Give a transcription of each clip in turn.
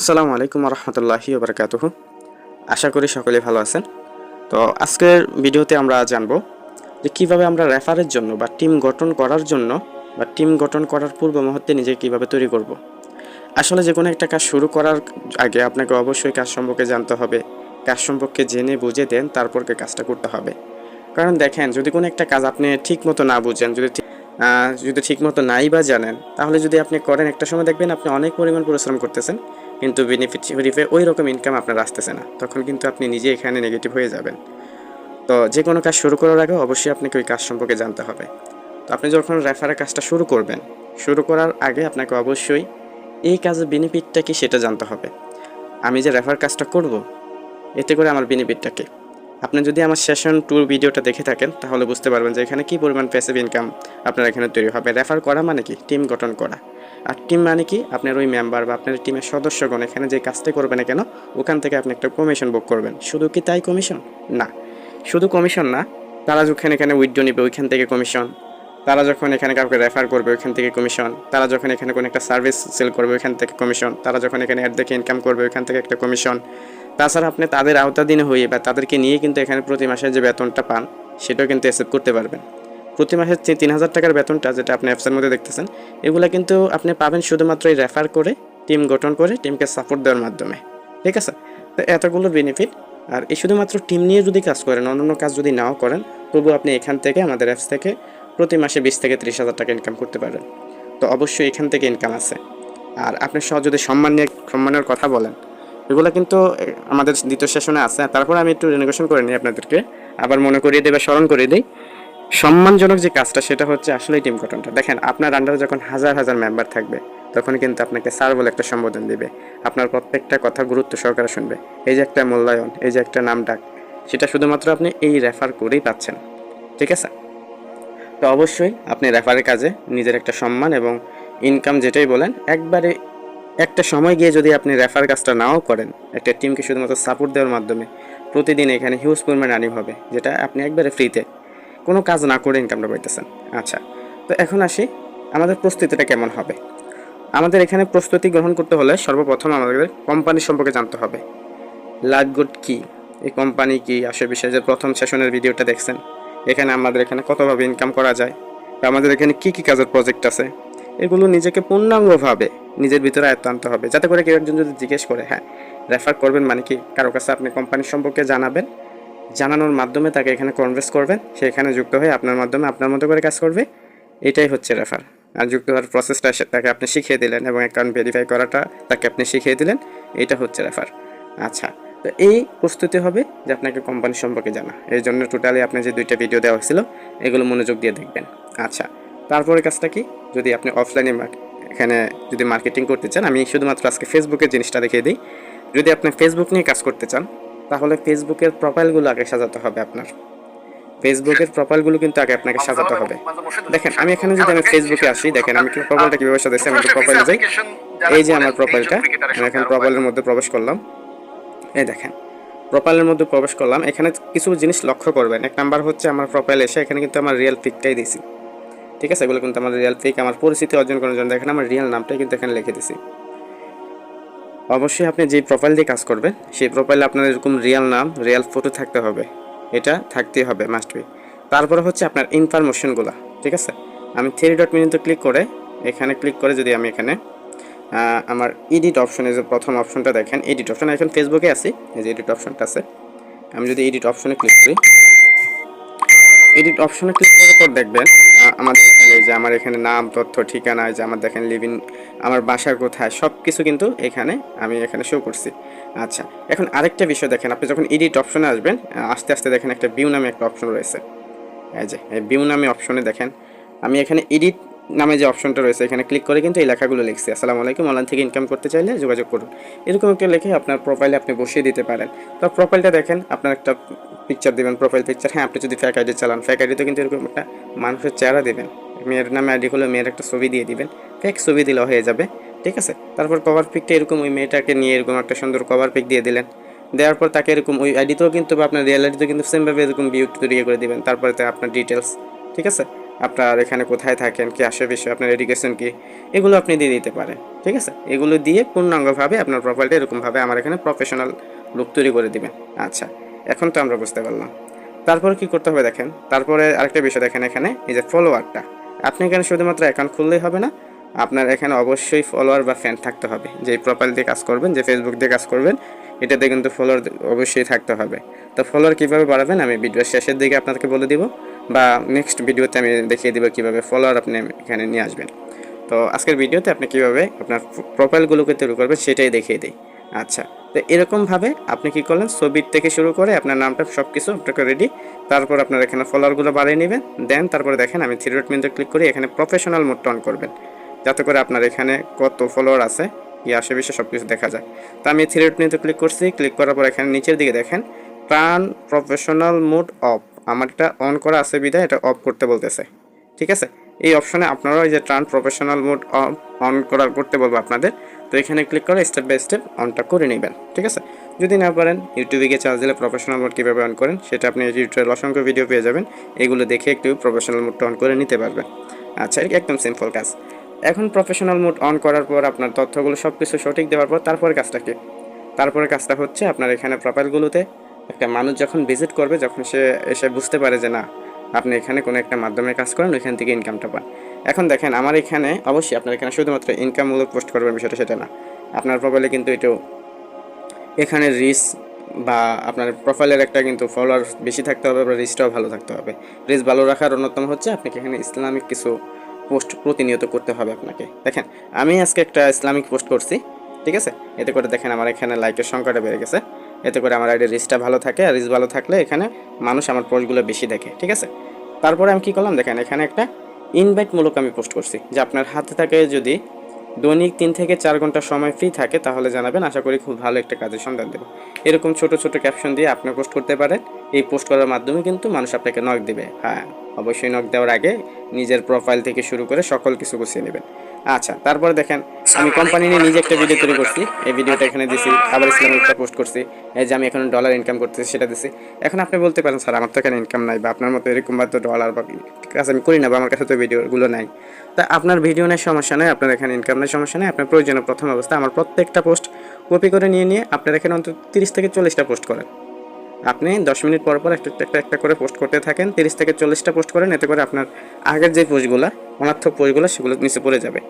আসসালামু আলাইকুম রহমতুল্লাহি ওবরাকাতুহ। আশা করি সকলে ভালো আছেন। তো আজকের ভিডিওতে আমরা জানব যে কীভাবে আমরা রেফারের জন্য বা টিম গঠন করার জন্য বা টিম গঠন করার পূর্ব মুহূর্তে নিজেকে কীভাবে তৈরি করব। আসলে যে কোনো একটা কাজ শুরু করার আগে আপনাকে অবশ্যই কাজ সম্পর্কে জানতে হবে, কাজ সম্পর্কে জেনে বুঝে দেন তারপরকে কাজটা করতে হবে। কারণ দেখেন, যদি কোনো একটা কাজ আপনি ঠিক মতো না বুঝেন, যদি যদি ঠিক মতো নাই বা জানেন, তাহলে যদি আপনি করেন, একটা সময় দেখবেন আপনি অনেক পরিমাণ পরিশ্রম করতেছেন। কিন্তু বেনিফিট শরীফে ওই রকম ইনকাম আপনার আসতেছে না। তখন কিন্তু আপনি নিজে এখানে নেগেটিভ হয়ে যাবেন। তো যে কোনো কাজ শুরু করার আগে অবশ্যই আপনাকে ওই কাজ সম্পর্কে জানতে হবে। তো আপনি যখন রেফারের কাজটা শুরু করবেন, শুরু করার আগে আপনাকে অবশ্যই এই কাজের বেনিফিটটা কি সেটা জানতে হবে। আমি যে রেফার কাজটা করব, এতে করে আমার বেনিফিটটা কি? আপনি যদি আমার সেশন ট্যুর ভিডিওটা দেখে থাকেন, তাহলে বুঝতে পারবেন যে এখানে কী পরিমাণ প্যাসিভ ইনকাম আপনার এখানে তৈরি হবে। রেফার করা মানে কি? টিম গঠন করা। আর টিম মানে কি? আপনার ওই মেম্বার বা আপনার টিমের সদস্যগণ এখানে যে কাজটা করবে না কেন, ওখান থেকে আপনি একটা কমিশন বুক করবেন। শুধু কি তাই কমিশন না। শুধু কমিশন না, তারা যখন এখানে উইড্রো নেবে, ওইখান থেকে কমিশন তারা যখন এখানে কাউকে রেফার করবে, ওইখান থেকে কমিশন তারা যখন এখানে কোনো একটা সার্ভিস সেল করবে, ওইখান থেকে কমিশন তারা যখন এখানে অ্যাড দেখে ইনকাম করবে, ওইখান থেকে একটা কমিশন তাছাড়া আপনি তাদের আওতাধীন হয়ে বা তাদেরকে নিয়ে কিন্তু এখানে প্রতি মাসে যে বেতনটা পান, সেটাও কিন্তু অ্যাসেপ্ট করতে পারবেন। প্রতি মাসে তিন হাজার টাকার বেতনটা যেটা আপনি অ্যাপসের মধ্যে দেখতেছেন, এগুলো কিন্তু আপনি পাবেন শুধুমাত্র এই রেফার করে টিম গঠন করে টিমকে সাপোর্ট দেওয়ার মাধ্যমে। ঠিক আছে? তো এতগুলো বেনিফিট আর এই শুধুমাত্র টিম নিয়ে যদি কাজ করেন, অন্যান্য কাজ যদি নাও করেন তবু আপনি এখান থেকে, আমাদের অ্যাপস থেকে প্রতি মাসে বিশ থেকে ত্রিশ হাজার টাকা ইনকাম করতে পারেন তো অবশ্যই এখান থেকে ইনকাম আছে। আর আপনি সহ যদি সম্মান নিয়ে, সম্মানের কথা বলেন, এগুলো কিন্তু আমাদের দ্বিতীয় সেশনে আছে। তারপর আমি একটু রিনেগোশন করে নিই আপনাদেরকে। আবার মনে করিয়ে দেবে, স্মরণ করিয়ে দিই। সম্মানজনক যে কাজটা, সেটা হচ্ছে আসলে টিম গঠনটা। দেখেন, আপনার আন্ডারে যখন হাজার হাজার মেম্বার থাকবে, তখন কিন্তু আপনাকে স্যার বলে একটা সম্বোধন দিবে। আপনার প্রত্যেকটা কথা গুরুত্ব সহকারে শুনবে। এই যে একটা মূল্যায়ন, এই যে একটা নাম ডাক, সেটা শুধুমাত্র আপনি এই রেফার করেই পাচ্ছেন। ঠিক আছে? তো অবশ্যই আপনি রেফারের কাজে নিজের একটা সম্মান এবং ইনকাম যেটাই বলেন, একবারে একটা সময় গিয়ে যদি আপনি রেফার কাজটা নাও করেন, একটা টিমকে শুধুমাত্র সাপোর্ট দেওয়ার মাধ্যমে, প্রতিদিন এখানে হিউজ পরিমাণ আর্নিং হবে, যেটা আপনি একবারে ফ্রিতে কোনো কাজ না করে ইনকামটা পাইতেছেন। আচ্ছা তো এখন আসি আমাদের প্রস্তুতিটা কেমন হবে? আমাদের এখানে প্রস্তুতি গ্রহণ করতে হলে সর্বপ্রথম আমাদের কোম্পানি সম্পর্কে জানতে হবে। লাইফগুড কি? এই কোম্পানি কি? আসে বিষয়ে যে প্রথম সেশনের ভিডিওটা দেখছেন। এখানে আমাদের এখানে কতভাবে ইনকাম করা যায়? বা আমাদের এখানে কি কি কাজের প্রজেক্ট আছে? এগুলো নিজেকে পূর্ণাঙ্গভাবে নিজের ভিতরে আয়ত্ত আনতে হবে। যাতে করে কেউ একজন যদি জিজ্ঞেস করে হ্যাঁ রেফার করবেন মানে কি? কারও কাছে আপনি কোম্পানি সম্পর্কে জানাবেন জানানোর মাধ্যমে তাকে এখানে কনভেন্স করবেন। সে এখানে যুক্ত হয়ে আপনার মাধ্যমে আপনার মতো করে কাজ করবে। এটাই হচ্ছে রেফার আর যুক্ত হওয়ার প্রসেসটা তাকে আপনি শিখিয়ে দিলেন এবং অ্যাকাউন্ট ভেরিফাই করাটা তাকে আপনি শিখিয়ে দিলেন। এটা হচ্ছে রেফার আচ্ছা তো এই প্রস্তুতি হবে যে আপনাকে কোম্পানি সম্পর্কে জানা। এই জন্য টোটালি আপনি যে দুইটা ভিডিও দেওয়া হয়েছিল, এগুলো মনোযোগ দিয়ে দেখবেন। আচ্ছা তারপরে কাজটা কি? যদি আপনি অফলাইনে এখানে যদি মার্কেটিং করতে চান, আমি শুধুমাত্র আজকে ফেসবুকের জিনিসটা দেখিয়ে দিই। যদি আপনি ফেসবুক নিয়ে কাজ করতে চান তাহলে ফেসবুকের প্রোফাইলগুলো আগে সাজাতে হবে আপনার। ফেসবুকের প্রোফাইলগুলো কিন্তু আগে আপনাকে সাজাতে হবে। দেখেন, আমি এখানে যদি আমি ফেসবুকে আসি, দেখেন, আমি প্রোফাইলটা কীভাবে সাজাইছি, আমি প্রোফাইলে যাই। এই যে আমার প্রোফাইলটা আমি এখন প্রোফাইলের মধ্যে প্রবেশ করলাম। এই দেখেন প্রোফাইলের মধ্যে প্রবেশ করলাম। এখানে কিছু জিনিস লক্ষ্য করবেন। এক নাম্বার হচ্ছে আমার প্রোফাইল এসে এখানে কিন্তু আমার রিয়েল পিকটাই দিছি ঠিক আছে? এগুলো কিন্তু আমার রিয়েল পিক আমার পরিচিতি অর্জন করার জন্য। দেখেন, আমার রিয়েল নামটাই কিন্তু এখানে লিখে দিছি অবশ্যই আপনি যে প্রোফাইল দিয়ে কাজ করবেন, সেই প্রোফাইলে আপনার এরকম রিয়াল নাম রিয়েল ফটো থাকতে হবে। এটা থাকতেই হবে মাস্ট বি তারপরে হচ্ছে আপনার ইনফরমেশনগুলো ঠিক আছে? আমি থ্রি ডট মিনিতে ক্লিক করে, এখানে ক্লিক করে যদি আমি এখানে আমার এডিট অপশনে যে প্রথম অপশনটা দেখেন এডিট অপশন এখন ফেসবুকে আছি, এই যে এডিট অপশনটা আছে। আমি যদি এডিট অপশনে ক্লিক করি এডিট অপশনে ক্লিক করার পর দেখবেন আমাদের এই যে আমার এখানে নাম, তথ্য, ঠিকানা যে আমার দেখেন লিভিং আমার বাসা কোথায় সব কিছু কিন্তু এখানে আমি এখানে শো করছি। আচ্ছা এখন আরেকটা বিষয় দেখেন, আপনি যখন এডিট অপশনে আসবেন আস্তে আস্তে দেখেন একটা বিউ নামে একটা অপশন রয়েছে। এই যে, এই ভিউ নামে অপশনে দেখেন, আমি এখানে এডিট নামে যে অপশনটা রয়েছে, এখানে ক্লিক করে কিন্তু এই লেখাগুলো লিখছি। আসসালামু আলাইকুম অনলাইন থেকে ইনকাম করতে চাইলে যোগাযোগ করুন। এরকম একটা লিখে আপনার প্রোফাইলে আপনি বসিয়ে দিতে পারেন। তো প্রোফাইলটা দেখেন, আপনার একটা পিকচার দেবেন প্রোফাইল পিকচার হ্যাঁ আপনি যদি ফ্যাক আইডি চালান ফ্যাক আইডিতে কিন্তু এরকম একটা মানুষের চেহারা দেবেন। মেয়ের নামে আইডি হলে মেয়ের একটা ছবি দিয়ে দিবেন। ফেক ছবি দিলে হয়ে যাবে। ঠিক আছে? তারপর কভার পিকটা এরকম ওই মেয়েটাকে নিয়ে এরকম একটা সুন্দর কভার পিক দিয়ে দিলেন। দেওয়ার পর তাকে এরকম ওই আইডিতেও কিন্তু আপনার রিয়েল আইডিতেও কিন্তু সেমভাবে এরকম ভিউ তৈরি করে দিবেন। তারপরে আপনার ডিটেলস ঠিক আছে? আপনার এখানে কোথায় থাকেন, কি বিষয় আপনার এডুকেশন কি, এগুলো আপনি দিয়ে দিতে পারেন। ঠিক আছে? এগুলো দিয়ে পূর্ণাঙ্গভাবে আপনার প্রোফাইলটা এরকমভাবে আমার এখানে প্রফেশনাল লুক তৈরি করে দিবেন। আচ্ছা এখন তো আমরা বুঝতে পারলাম। তারপরে কি করতে হবে দেখেন? তারপরে আরেকটা বিষয় দেখেন এখানে, এই যে ফলোয়ারটা আপনি এখানে শুধুমাত্র অ্যাকাউন্ট খুললেই হবে না, আপনার এখানে অবশ্যই ফলোয়ার বা ফ্যান থাকতে হবে। যে প্রোফাইল দিয়ে কাজ করবেন, যে ফেসবুক দিয়ে কাজ করবেন, এটাতে কিন্তু ফলোয়ার অবশ্যই থাকতে হবে। তো ফলোয়ার কীভাবে বাড়াবেন, আমি ভিডিওর শেষের দিকে আপনাদেরকে বলে দিব, বা নেক্সট ভিডিওতে আমি দেখিয়ে দিব কীভাবে ফলোয়ার আপনি এখানে নিয়ে আসবেন। তো আজকের ভিডিওতে আপনি কীভাবে আপনার প্রোফাইলগুলোকে তৈরি করবেন, সেটাই দেখিয়ে দিই। আচ্ছা তো এরকমভাবে আপনি কি করলেন? ছবির থেকে শুরু করে আপনার নামটা সব কিছু আপনাকে রেডি তারপর আপনার এখানে ফলোয়ারগুলো বাড়িয়ে নেবেন দেন তারপরে দেখেন আমি থ্রি ডট মেনুতে ক্লিক করি এখানে প্রফেশনাল মোডটা অন করবেন। যাতে করে আপনার এখানে কত ফলোয়ার আছে কি আশেপাশে সব কিছু দেখা যায়। তো আমি থ্রি ডট মেনুতে ক্লিক করছি ক্লিক করার পর এখানে নিচের দিকে দেখেন টার্ন প্রফেশনাল মোড অফ আমার এটা অন করা আছে বিদায় এটা অফ করতে বলতেছে। ঠিক আছে? এই অপশনে আপনারা ওই যে ট্রান প্রফেশনাল মোড অন করা, করতে বলব আপনাদের। তো এখানে ক্লিক করে স্টেপ বাই স্টেপ অনটা করে নেবেন। ঠিক আছে? যদি না পারেন ইউটিউবে গিয়ে চার্জ দিলে প্রফেশনাল মোড কীভাবে অন করেন, সেটা আপনি ইউটিউবের অসংখ্য ভিডিও পেয়ে যাবেন। এগুলো দেখে একটু প্রফেশনাল মোডটা অন করে নিতে পারবেন। আচ্ছা একদম সিম্পল কাজ। এখন প্রফেশনাল মোড অন করার পর আপনার তথ্যগুলো সব কিছু সঠিক দেওয়ার পর তারপরে কাজটা কি? তারপরে কাজটা হচ্ছে আপনার এখানে প্রোফাইলগুলোতে একটা মানুষ যখন ভিজিট করবে, যখন সে এসে বুঝতে পারে যে না, আপনি এখানে কোনো একটা মাধ্যমে কাজ করেন, ওইখান থেকে ইনকামটা পান। এখন দেখেন, আমার এখানে অবশ্যই আপনার এখানে শুধুমাত্র ইনকামমূলক পোস্ট করবেন, বিষয়টা সেটা না। আপনার প্রোফাইলে কিন্তু একটু এখানে রিস বা আপনার প্রোফাইলের একটা কিন্তু ফলোয়ার বেশি থাকতে হবে বা রিসটাও ভালো থাকতে হবে। রিস ভালো রাখার অন্যতম হচ্ছে আপনাকে এখানে ইসলামিক কিছু পোস্ট প্রতিনিয়ত করতে হবে আপনাকে। দেখেন, আমি আজকে একটা ইসলামিক পোস্ট করছি, ঠিক আছে? এতে করে দেখেন আমার এখানে লাইকের সংখ্যাটা বেড়ে গেছে। এতে করে আমার আইডি রিচটা ভালো থাকে আর রিচ ভালো থাকলে এখানে মানুষ আমার পোস্টগুলো বেশি দেখে, ঠিক আছে? তারপরে আমি কী করলাম? দেখেন, এখানে একটা ইনভাইটমূলক আমি পোস্ট করছি, যে আপনার হাতে থাকে যদি দৈনিক তিন থেকে চার ঘণ্টা সময় ফ্রি থাকে, তাহলে জানাবেন, আশা করি খুব ভালো একটা কাজের সন্ধান দেবো। এরকম ছোট ছোট ক্যাপশন দিয়ে আপনি পোস্ট করতে পারেন। এই পোস্ট করার মাধ্যমে কিন্তু মানুষ আপনাকে নক দেবে। হ্যাঁ অবশ্যই নক দেওয়ার আগে নিজের প্রোফাইল থেকে শুরু করে সকল কিছু গুছিয়ে নেবেন। আচ্ছা তারপরে দেখেন আমি কোম্পানি নিয়ে নিজে একটা ভিডিও তৈরি করছি। এই ভিডিওটা এখানে দিছি আবার ইসলামিক একটা পোস্ট করছি। এই যে আমি এখন ডলার ইনকাম করতেছি সেটা দিছি। এখন আপনি বলতে পারেন স্যার আমার তো এখানে ইনকাম নাই বা আপনার মতো এরকম বা তো ডলার বা কাজ আমি করি না বা আমার কাছে তো ভিডিওগুলো নাই। তা আপনার ভিডিও নেই সমস্যা নেই আপনার এখানে ইনকাম নেই সমস্যা নেই। আপনার প্রয়োজনীয় প্রথম অবস্থা আমার প্রত্যেকটা পোস্ট কপি করে নিয়ে নিয়ে আপনার এখানে অন্তত তিরিশ থেকে চল্লিশটা পোস্ট করেন। আপনি দশ মিনিট পর পর একটা একটা একটা করে পোস্ট করতে থাকেন, তিরিশ থেকে চল্লিশটা পোস্ট করেন, এতে করে আপনার আগের যে পোস্টগুলো অনার্থক পোস্টগুলো সেগুলো নিচে পড়ে যাবে।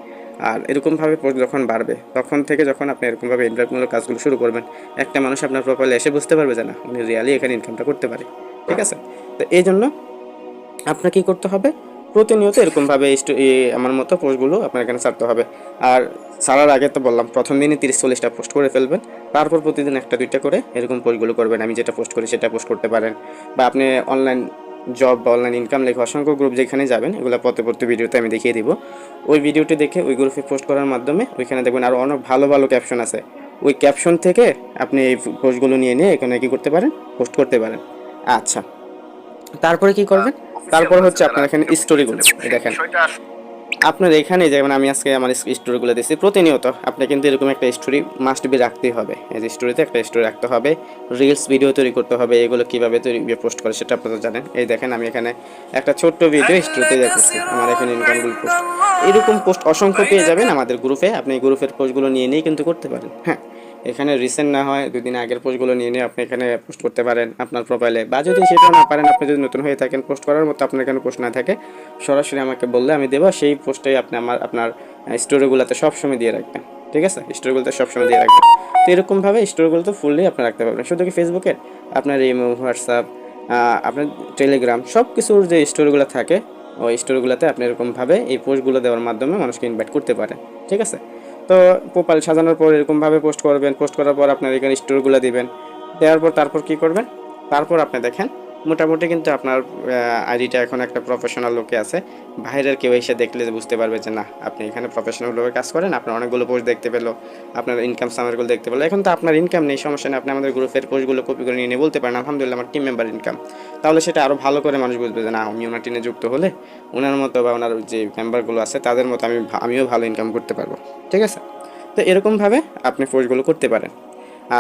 আর এরকমভাবে পোস্ট যখন বাড়বে, তখন থেকে যখন আপনি এরকমভাবে ইনভেস্টমূলক কাজগুলো শুরু করবেন, একটা মানুষ আপনার প্রোফাইলে এসে বুঝতে পারবে যে না, উনি রিয়ালি এখানে ইনকামটা করতে পারে। ঠিক আছে? তো এই জন্য আপনার কী করতে হবে? প্রতিনিয়ত এরকমভাবে আমার মতো পোস্টগুলো আপনার এখানে ছাড়তে হবে। আর ছাড়ার আগে তো বললাম, প্রথম দিনই তিরিশ চল্লিশটা পোস্ট করে ফেলবেন। তারপর প্রতিদিন একটা, দুইটা করে এরকম পোস্টগুলো করবেন। আমি যেটা পোস্ট করি সেটা পোস্ট করতে পারেন। বা আপনি অনলাইন জব বা অনলাইন ইনকাম লেখা অসংখ্য গ্রুপ যেখানে যাবেন, এগুলো পড়তে ভিডিওতে আমি দেখিয়ে দিব। ওই ভিডিওটি দেখে ওই গ্রুপে পোস্ট করার মাধ্যমে ওইখানে দেখবেন আরও অনেক ভালো ভালো ক্যাপশন আছে। ওই ক্যাপশন থেকে আপনি এই পোস্টগুলো নিয়ে নিয়ে এখানে কী করতে পারেন? পোস্ট করতে পারেন। আচ্ছা। তারপরে কি করবেন? তারপর হচ্ছে আপনার এখানে স্টোরিগুলো দেখেন। আপনার এখানে যেমন আমি আজকে আমার স্টোরিগুলো দিচ্ছি প্রতিনিয়ত আপনি কিন্তু এরকম একটা স্টোরি মাস্ট বি রাখতেই হবে। এই যে স্টোরিতে একটা স্টোরি রাখতে হবে রিলস ভিডিও তৈরি করতে হবে এগুলো কীভাবে তৈরি পোস্ট করে সেটা আপনারা জানেন। এই দেখেন আমি এখানে একটা ছোট্ট ভিডিও স্টোরিতে দিয়ে করছি আমার এখানে ইনকামগুলো পোস্ট এরকম পোস্ট অসংখ্য পেয়ে যাবেন আমাদের গ্রুপে আপনি এই গ্রুপের পোস্টগুলো নিয়ে নিয়েই কিন্তু করতে পারেন। হ্যাঁ। এখানে রিসেন্ট না হয়, দুদিন আগের পোস্টগুলো নিয়ে নিয়ে আপনি এখানে পোস্ট করতে পারেন আপনার প্রোফাইলে বা যদি সেটা না পারেন, আপনি যদি নতুন হয়ে থাকেন পোস্ট করার মতো আপনার এখানে পোস্ট না থাকে, সরাসরি আমাকে বললে আমি দেবো, সেই পোস্টেই আপনি আমার, আপনার স্টোরিগুলোতে সবসময় দিয়ে রাখবেন, ঠিক আছে? স্টোরিগুলোতে সবসময় দিয়ে রাখবেন। তো এরকমভাবে স্টোরিগুলো তো ফুললি আপনি রাখতে পারবেন, শুধু কি ফেসবুকে আপনার ইমো হোয়াটসঅ্যাপ আপনার টেলিগ্রাম সব কিছুর যে স্টোরিগুলো থাকে, ওই স্টোরিগুলোতে আপনি এরকমভাবে এই পোস্টগুলো দেওয়ার মাধ্যমে মানুষকে ইনভাইট করতে পারেন, ঠিক আছে? তো প্রোফাইল সাজানোর পর এরকমভাবে পোস্ট করবেন পোস্ট করার পর আপনার এখানে স্টোরগুলো দিবেন। দেওয়ার পর তারপর কি করবেন? তারপর আপনি দেখেন মোটামুটি কিন্তু আপনার আইডিটা এখন একটা প্রফেশনাল লোকে আছে। বাইরের কেউ এসে দেখলে বুঝতে পারবে যে না, আপনি এখানে প্রফেশনাল লোকে কাজ করেন, আপনার অনেকগুলো পোস্ট দেখতে পেল, আপনার ইনকাম সামারগুলো দেখতে পেল। এখন তো আপনার ইনকাম নেই, সমস্যা নেই, আপনি আমাদের গ্রুপের পোস্টগুলো কপি করে নিয়ে বলতে পারেন, আলহামদুলিল্লাহ, আমার টিম মেম্বার ইনকাম তাহলে সেটা আরও ভালো করে মানুষ বুঝবে যে না আমি ওনার টিমে যুক্ত হলে ওনার মতো বা ওনার যে মেম্বারগুলো আছে, তাদের মতো আমি আমিও ভালো ইনকাম করতে পারব। ঠিক আছে? তো এরকমভাবে আপনি পোস্টগুলো করতে পারেন।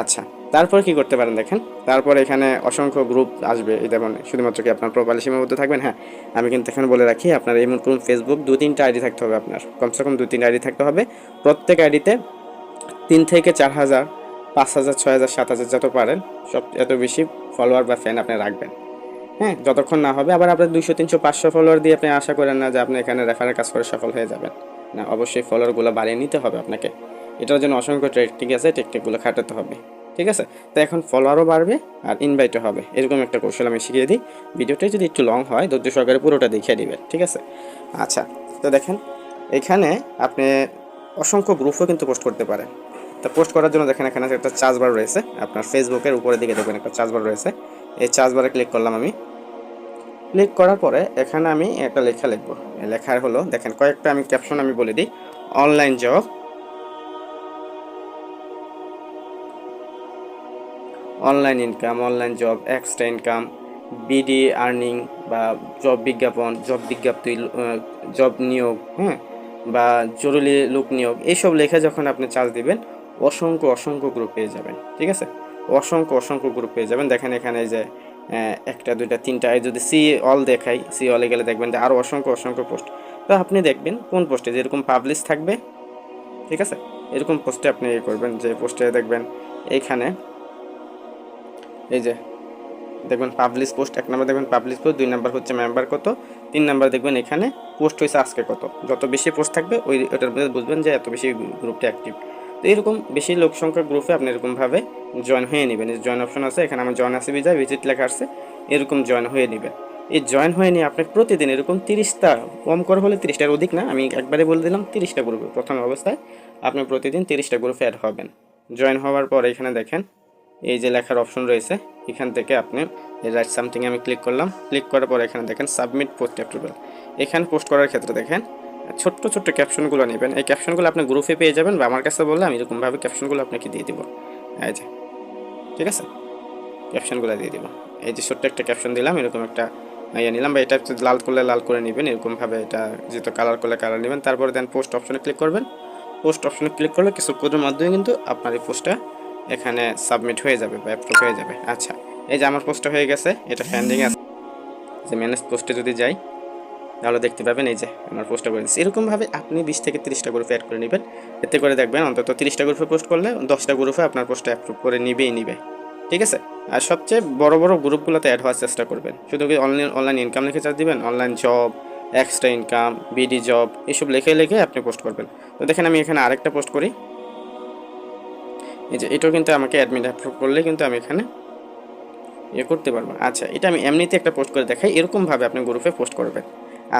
আচ্ছা তারপর কি করতে পারেন দেখেন? তারপর এখানে অসংখ্য গ্রুপ আসবে দেখুন শুধুমাত্র কি আপনার প্রোফাইলে সীমাবদ্ধ থাকবেন? হ্যাঁ আমি কিন্তু এখানে বলে রাখি, আপনার এমন করুন ফেসবুক দু তিনটা আইডি থাকতে হবে আপনার। কমসে কম দু তিনটা আইডি থাকতে হবে। প্রত্যেক আইডিতে তিন থেকে চার হাজার, পাঁচ হাজার, ছয় হাজার, সাত হাজার যত পারেন, সব এত বেশি ফলোয়ার বা ফ্যান আপনি রাখবেন। হ্যাঁ যতক্ষণ না হবে, আবার আপনার দুশো তিনশো, পাঁচশো ফলোয়ার দিয়ে আপনি আশা করেন না যে আপনি এখানে রেফারের কাজ করে সফল হয়ে যাবেন। না, অবশ্যই ফলোয়ারগুলো বাড়িয়ে নিতে হবে আপনাকে। এটার জন্য অসংখ্য টেকনিক আছে টেকনিকগুলো খাটাতে হবে। ঠিক আছে? তো এখন ফলোয়ারও বাড়বে আর ইনভাইটও হবে। এরকম একটা কৌশল আমি শিখিয়ে দিই। ভিডিওটা যদি একটু লং হয়, ধৈর্য সহকারে পুরোটা দেখিয়ে দিবেন ঠিক আছে? আচ্ছা তো দেখেন, এখানে আপনি অসংখ্য গ্রুপও কিন্তু পোস্ট করতে পারেন। তো পোস্ট করার জন্য দেখেন, এখানে একটা চার্জ বার রয়েছে। আপনার ফেসবুকের উপরের দিকে দেখবেন একটা চার্জ বার রয়েছে। এই চার্জ বারে ক্লিক করলাম আমি। ক্লিক করার পরে এখানে আমি একটা লেখা লিখব। লেখার হলো, দেখেন কয়েকটা আমি ক্যাপশন আমি বলে দিই। Online job online income online job extra income BD earning বা জব বিজ্ঞাপন জব বিজ্ঞপ্তি জব নিয়োগ হ্যাঁ বা জরুরি লোক নিয়োগ, এইসব লেখা যখন আপনি চার্জ দিবেন, অসংখ্য অসংখ্য গ্রুপ পেয়ে যাবেন, ঠিক আছে? অসংখ্য অসংখ্য গ্রুপ পেয়ে যাবেন। দেখেন এখানে যে একটা, দুইটা, তিনটা যদি সি অল দেখাই সি অলে গেলে দেখবেন যে আরও অসংখ্য অসংখ্য পোস্ট তো আপনি দেখবেন কোন পোস্টে যেরকম পাবলিশ থাকবে, ঠিক আছে? এরকম পোস্টে আপনি ইয়ে করবেন, যে পোস্টে দেখবেন এইখানে এই যে, দেখবেন পাবলিশ পোস্ট এক নাম্বার দেখবেন পাবলিশ পোস্ট দুই নাম্বার হচ্ছে মেম্বার কত, তিন নাম্বার দেখবেন এখানে পোস্ট হয়েছে আজকে কত। যত বেশি পোস্ট থাকবে, ওই ওটার মধ্যে বুঝবেন যে এত বেশি গ্রুপটা অ্যাক্টিভ তো এরকম বেশি লোক সংখ্যা গ্রুপে আপনি এরকমভাবে জয়েন হয়ে নেবেন। জয়েন অপশন আছে, এখানে আমার জয়েন আসে যায় ভিজিট লেখা আসছে এরকম জয়েন হয়ে নেবেন। এই জয়েন হয়ে নিয়ে আপনি প্রতিদিন এরকম তিরিশটা, কম করে হলে তিরিশটার অধিক না, আমি একবারে বলে দিলাম তিরিশটা গ্রুপে প্রথম অবস্থায় আপনি প্রতিদিন তিরিশটা গ্রুপে অ্যাড হবেন। জয়েন হওয়ার পর এখানে দেখেন এই যে লেখার অপশন রয়েছে, এখান থেকে আপনি রাইট সামথিং আমি ক্লিক করলাম। ক্লিক করার পর এখানে দেখেন সাবমিট পোস্ট অ্যাপ্রুভাল এখানে পোস্ট করার ক্ষেত্রে দেখেন, ছোট্ট ছোট্ট ক্যাপশনগুলো নেবেন। এই ক্যাপশনগুলো আপনি গ্রুপে পেয়ে যাবেন বা আমার কাছে বললে আমি এরকমভাবে ক্যাপশনগুলো আপনাকে দিয়ে দিব। এই যে, ঠিক আছে? ক্যাপশনগুলো দিয়ে দিব। এই যে ছোট্ট একটা ক্যাপশন দিলাম, এরকম একটা ইয়ে নিলাম বা এটা লাল করলে লাল করে নেবেন এরকমভাবে এটা যেহেতু কালার করলে কালার নেবেন। তারপরে দেন পোস্ট অপশনে ক্লিক করবেন। পোস্ট অপশনে ক্লিক করলে কিছু কোডের মাধ্যমে কিন্তু আপনার এই পোস্টটা এখানে সাবমিট হয়ে যাবে বা অ্যাপ্রুভ হয়ে যাবে। আচ্ছা এই যে আমার পোস্টটা হয়ে গেছে, এটা ফ্যান্ডিং আছে। যে ম্যানেজ পোস্টে যদি যাই, তাহলে দেখতে পাবেন এই যে আমার পোস্টটা করে দিচ্ছি এরকমভাবে আপনি বিশ থেকে তিরিশটা গ্রুপে অ্যাড করে নেবেন। এতে করে দেখবেন অন্তত তিরিশটা গ্রুপে পোস্ট করলে দশটা গ্রুপে আপনার পোস্টটা অ্যাপ্রুভ করে নিবেই নিবে। ঠিক আছে? আর সবচেয়ে বড় বড় গ্রুপগুলোতে অ্যাড হওয়ার চেষ্টা করবেন। শুধু কি অনলাইন অনলাইন ইনকাম লিখে চার্জ দিবেন? Online job extra income BD job এসব লিখে লিখে আপনি পোস্ট করবেন। তো দেখেন আমি এখানে আরেকটা পোস্ট করি। এই যে, এটাও কিন্তু আমাকে অ্যাডমিট অ্যাপ্রুভ করলে কিন্তু আমি এখানে ইয়ে করতে পারব। আচ্ছা এটা আমি এমনিতে একটা পোস্ট করে দেখাই, এরকমভাবে আপনি গ্রুপে পোস্ট করবেন।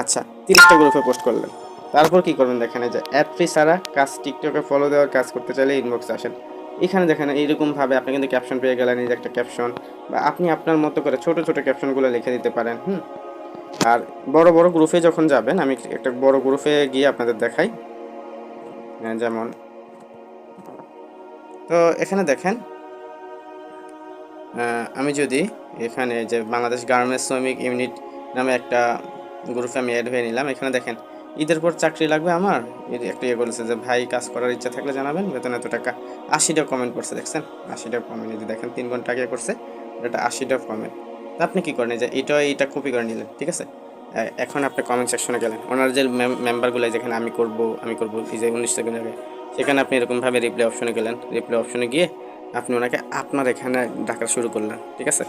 আচ্ছা তিরিশটা গ্রুপে পোস্ট করলেন। তারপর কি করবেন দেখেন যে অ্যাড ফ্রি সারা কাজ টিকটকে ফলো দেওয়ার কাজ করতে চাইলে ইনবক্সে আসেন। এখানে দেখেন, এইরকমভাবে আপনি কিন্তু ক্যাপশন পেয়ে গেলেন, এই যে একটা ক্যাপশন বা আপনি আপনার মতো করে ছোট ছোট ক্যাপশনগুলো লিখে দিতে পারেন, হুম? আর বড় বড় গ্রুপে যখন যাবেন, আমি একটা বড় গ্রুপে গিয়ে আপনাদের দেখাই। যেমন তো এখানে দেখেন আমি যদি এখানে যে বাংলাদেশ গার্মেন্টস শ্রমিক ইউনিট নামে একটা গ্রুপে আমি অ্যাড হয়ে নিলাম, এখানে দেখেন, ঈদের পর চাকরি লাগবে আমার? একটা ইয়ে বলেছে যে, ভাই, কাজ করার ইচ্ছা থাকলে জানাবেন, বেতন এত টাকা। আশিটা কমেন্ট করছে, দেখছেন? আশিটা কমেন্ট এই যে দেখেন, তিন ঘণ্টা আগে করছে, এটা আশিটা কমেন্ট আপনি কী করেন? যে এটা এইটা কপি করে নিলেন, ঠিক আছে? এখন আপনি কমেন্ট সেকশনে গেলেন। ওনার যে মেম্বারগুলো যেখানে আমি করব, আমি করব, এই যে উনিশ সেকেন্ড আগে। সেখানে আপনি এরকমভাবে রিপ্লাই অপশনে গেলেন। রিপ্লাই অপশনে গিয়ে আপনি ওনাকে আপনার এখানে ডাকা শুরু করলেন, ঠিক আছে?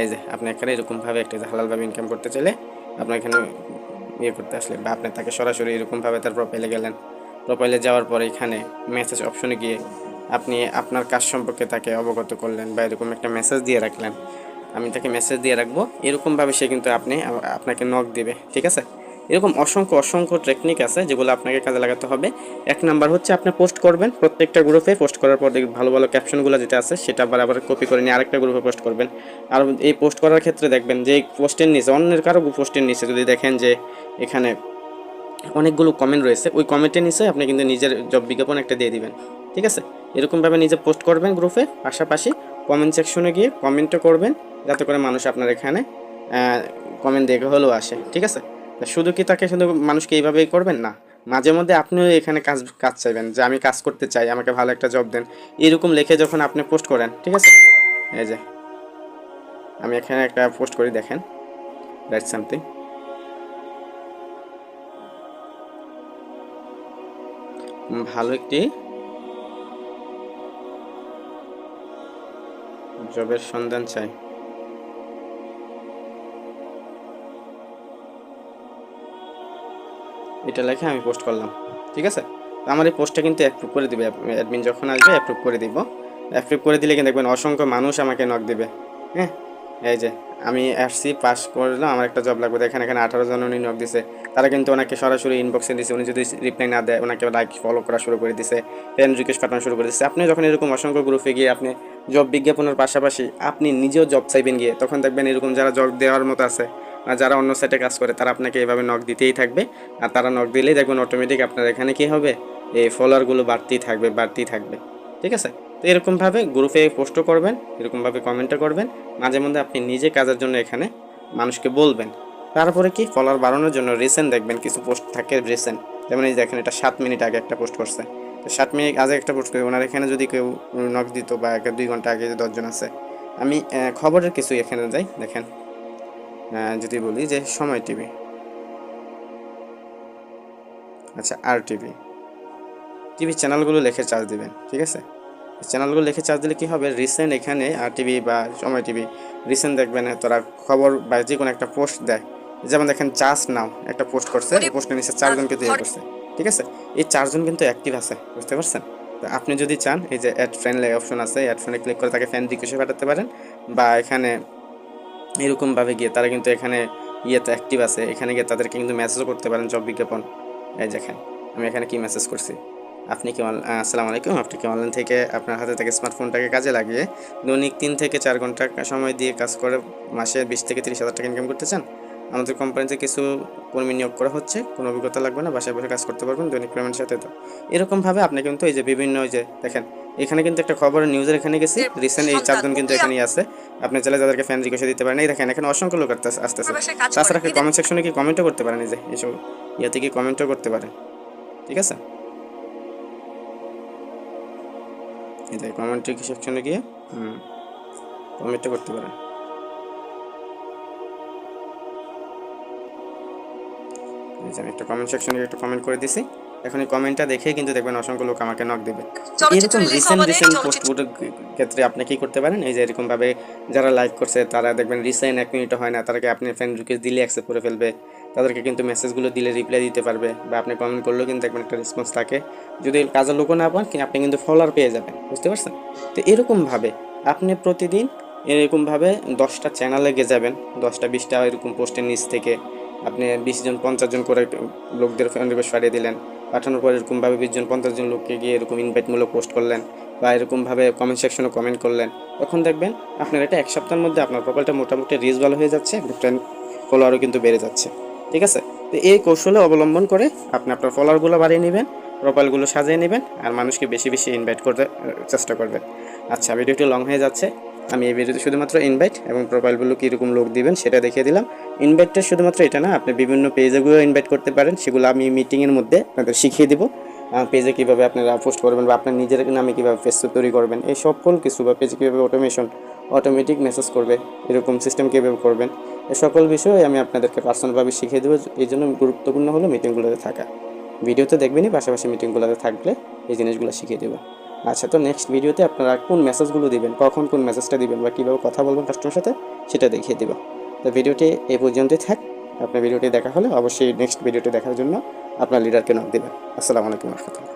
এই যে, আপনি এখানে এরকমভাবে একটা হালালভাবে ইনকাম করতে চাইলে আপনার এখানে ইয়ে করতে আসলে বা আপনি তাকে সরাসরি এরকমভাবে তার প্রোফাইলে গেলেন। প্রোফাইলে যাওয়ার পরে এখানে মেসেজ অপশনে গিয়ে আপনি আপনার কাজ সম্পর্কে তাকে অবগত করলেন বা এরকম একটা মেসেজ দিয়ে রাখলেন। আমি তাকে মেসেজ দিয়ে রাখব। এরকমভাবে সে কিন্তু আপনি, আপনাকে নক দেবে, ঠিক আছে? এরকম অসংখ্য অসংখ্য টেকনিক আছে যেগুলো আপনাকে কাজে লাগাতে হবে। এক নাম্বার হচ্ছে আপনি পোস্ট করবেন, প্রত্যেকটা গ্রুপে পোস্ট করার পর ভালো ভালো ক্যাপশনগুলো যেটা আছে সেটা আবার আবার কপি করে নিয়ে আরেকটা গ্রুপে পোস্ট করবেন। আর এই পোস্ট করার ক্ষেত্রে দেখবেন যে পোস্টের নিচে, অন্যের কারও পোস্টের নিচে যদি দেখেন যে এখানে অনেকগুলো কমেন্ট রয়েছে, ওই কমেন্টের নিচে আপনি কিন্তু নিজের জব বিজ্ঞাপন একটা দিয়ে দিবেন। ঠিক আছে? এরকমভাবে নিজে পোস্ট করবেন গ্রুপে পাশাপাশি কমেন্ট সেকশনে গিয়ে কমেন্টও করবেন, যাতে করে মানুষ আপনার এখানে কমেন্ট দেখে হলেও আসে। ঠিক আছে? শুধু কি তাকে শুধু মানুষকে এইভাবেই করবেন? না। মাঝে মধ্যে আপনিও এখানে কাজ কাজ চাইবেন যে আমি কাজ করতে চাই, আমাকে ভালো একটা জব দেন। এরকম লিখে যখন আপনি পোস্ট করেন, ঠিক আছে? এই যে। আমি এখানে একটা পোস্ট করি, দেখেন। রাইট সামথিং ভালো একটি জবের সন্ধান চাই। এটা লেখে আমি পোস্ট করলাম, ঠিক আছে? আমার এই পোস্টটা কিন্তু অ্যাপ্রুভ করে দিবে অ্যাডমিন যখন আসবে অ্যাপ্রুভ করে দিব। অ্যাপ্রুভ করে দিলে কিন্তু দেখবেন অসংখ্য মানুষ আমাকে নক দিবে হ্যাঁ? এই যে, আমি আসছি পাস করলাম, আমার একটা জব লাগবে। দেখেন, এখানে আঠারো জন উনি নক দিছে। তারা কিন্তু ওনাকে সরাসরি ইনবক্সে দিছে। উনি যদি রিপ্লাই না দেয়, ওনাকে লাইক ফলো করা শুরু করে দিছে ফ্রেন্ড রিকোয়েস্ট পাঠানো শুরু করে দিচ্ছে আপনি যখন এরকম অসংখ্য গ্রুপে গিয়ে আপনি জব বিজ্ঞাপনের পাশাপাশি আপনি নিজেও জব চাইবেন গিয়ে, তখন দেখবেন এরকম যারা জব দেওয়ার মতো আছে যারা অন্য সাইটে কাজ করে, তারা আপনাকে এভাবে নক দিতেই থাকবে। আর তারা নক দিলেই দেখবেন অটোমেটিক আপনার এখানে কি হবে? এই ফলোয়ারগুলো বাড়তেই থাকবে বাড়তেই থাকবে। ঠিক আছে? তো এরকমভাবে গ্রুপে পোস্টও করবেন, এরকমভাবে কমেন্টও করবেন। মাঝে মধ্যে আপনি নিজে কাজের জন্য এখানে মানুষকে বলবেন। তারপরে কি? ফলোয়ার বাড়ানোর জন্য রিসেন্ট দেখবেন, কিছু পোস্ট থাকে রিসেন্ট যেমন এই দেখেন এটা সাত মিনিট আগে একটা পোস্ট করছে। তো সাত মিনিট আগে একটা পোস্ট করে ওনার এখানে যদি কেউ নক দিত বা দুই ঘণ্টা আগে দশজন আছে। আমি খবরের কিছু এখানে যাই, দেখেন। যদি বলি যে সময় টিভি। আচ্ছা আর টিভি। টিভি চ্যানেলগুলো লিখে চার্জ দিবেন ঠিক আছে? চ্যানেলগুলো লিখে চার্জ দিলে কী হবে? রিসেন্ট এখানে আর টিভি বা সময় টিভি। রিসেন্ট দেখবেন তারা খবর বা যে কোনো একটা পোস্ট দেয়। যেমন দেখেন চার্জ নাও একটা পোস্ট করছে পোস্টের নিচে চারজনকে দিয়ে করছে ঠিক আছে? এই চারজন কিন্তু অ্যাক্টিভ আছে বুঝতে পারছেন? তো আপনি যদি চান এই যে অ্যাড ফ্রেন্ডলি অপশন আছে অ্যাড ফ্রেন্ডে ক্লিক করে তাকে ফ্যান রিকোয়েস্টে পাঠাতে পারেন বা এখানে এরকমভাবে গিয়ে তারা কিন্তু এখানে ইয়েতে অ্যাক্টিভ আছে। এখানে গিয়ে তাদেরকে কিন্তু মেসেজও করতে পারেন জব বিজ্ঞাপন। এই দেখেন, আমি এখানে কি মেসেজ করছি? আপনি কি আসসালামু আলাইকুম, আপনি কি অনলাইন থেকে আপনার হাতে থেকে স্মার্টফোনটাকে কাজে লাগিয়ে দৈনিক তিন থেকে চার ঘণ্টা সময় দিয়ে কাজ করে মাসে বিশ থেকে তিরিশ হাজার টাকা ইনকাম করতে চান? আমাদের কোম্পানিতে কিছু কর্মী নিয়োগ করা হচ্ছে, কোনো অভিজ্ঞতা লাগবে না, বাসায় বসে কাজ করতে পারবেন, দৈনিক পেমেন্টের সাথে তো। এরকমভাবে আপনি কিন্তু এই যে বিভিন্ন ওই যে দেখেন এখানে কিন্তু একটা খবরের নিউজের এখানে গেছি। রিসেন্ট এই চারজন কিন্তু এখানেই আছে। আপনি চাইলে যাদেরকে ফ্যান রিকোয়েস্ট দিতে পারেন। এই দেখেন এখানে অসংখ্য লোক আসতে- আসতেছে। তাছাড়া। কমেন্ট সেকশনে কি কমেন্টও করতে পারেন? এই যে এসব ইয়াতে কি কমেন্টও করতে পারেন? ঠিক আছে? এই যে কমেন্ট সেকশনে গিয়ে হুম কমেন্টও করতে পারেন। আমি একটা কমেন্ট সেকশনে একটা কমেন্ট করে দিছি। এখন এই কমেন্টটা দেখে কিন্তু দেখবেন অসংখ্য লোক আমাকে নক দেবে। এরকম রিসেন্ট রিসেন্ট পোস্টগুলোর ক্ষেত্রে আপনি কি করতে পারেন? এই যে এরকম ভাবে যারা লাইক করছে তারা দেখবেন রিসেন্ট এক মিনিট হয় না। তাদেরকে আপনি ফ্রেন্ড রিকোয়েস্ট দিলে অ্যাকসেপ্ট করে ফেলবে। তাদেরকে কিন্তু মেসেজগুলো দিলে রিপ্লাই দিতে পারবে বা আপনি কমেন্ট করলেও কিন্তু দেখবেন একটা রেসপন্স থাকে। যদি কাজের লোকও না পান আপনি কিন্তু ফলোয়ার পেয়ে যাবেন বুঝতে পারছেন? তো এরকমভাবে আপনি প্রতিদিন এরকমভাবে দশটা চ্যানেলে গিয়ে যাবেন দশটা বিশটা এরকম পোস্টের নিচ থেকে। আপনি বিশ জন পঞ্চাশ জন করে লোকদের ফ্রেন্ড রিকোয়েস্ট পাঠিয়ে দিলেন। পাঠানোর পর এরকমভাবে বিশ জন, পঞ্চাশ জন লোককে গিয়ে এরকম ইনভাইটমূলক পোস্ট করলেন বা এরকমভাবে কমেন্ট সেকশনে কমেন্ট করলেন। তখন দেখবেন আপনার এটা এক সপ্তাহের মধ্যে আপনার প্রোফাইলটা মোটামুটি রিচ ভালো হয়ে যাচ্ছে ফ্রেন্ড ফলোয়ারও কিন্তু বেড়ে যাচ্ছে। ঠিক আছে? তো এই কৌশলে অবলম্বন করে আপনি আপনার ফলোয়ারগুলো বাড়িয়ে নেবেন প্রোফাইলগুলো সাজিয়ে নেবেন, আর মানুষকে বেশি বেশি ইনভাইট করতে চেষ্টা করবেন। আচ্ছা ভিডিওটি লং হয়ে যাচ্ছে। আমি এই ভিডিওতে শুধুমাত্র ইনভাইট এবং প্রোফাইলগুলো কীরকম লোক দিবেন সেটা দেখিয়ে দিলাম। ইনভাইটটা শুধুমাত্র এটা না, আপনি বিভিন্ন পেজেগুলো ইনভাইট করতে পারেন, সেগুলো আমি মিটিংয়ের মধ্যে আপনাদের শিখিয়ে দেবো। পেজে কীভাবে আপনারা পোস্ট করবেন বা আপনার নিজের নামে কীভাবে ফেস তৈরি করবেন, এই সকল কিছু বা পেজে কীভাবে অটোমেশন অটোমেটিক মেসেজ করবে, এরকম সিস্টেম কীভাবে করবেন এই সকল বিষয়ে আমি আপনাদেরকে পার্সোনালভাবে শিখিয়ে দেবো, এই জন্য গুরুত্বপূর্ণ হলো মিটিংগুলোতে থাকা। ভিডিওতে দেখবেনই পাশাপাশি মিটিংগুলোতে থাকলে এই জিনিসগুলো শিখিয়ে দেবো। আচ্ছা তো নেক্সট ভিডিওতে আপনারা কোন মেসেজগুলো দিবেন, কখন কোন মেসেজটা দিবেন বা কীভাবে কথা বলবেন কাস্টমার সাথে, সেটা দেখিয়ে দেবো। তো ভিডিওটি এ পর্যন্তই থাক। আপনার ভিডিওটি দেখা হলে অবশ্যই নেক্সট ভিডিওটি দেখার জন্য আপনার লিডারকে নক দেবেন। আসসালামু আলাইকুম রহমতুল্লাহ।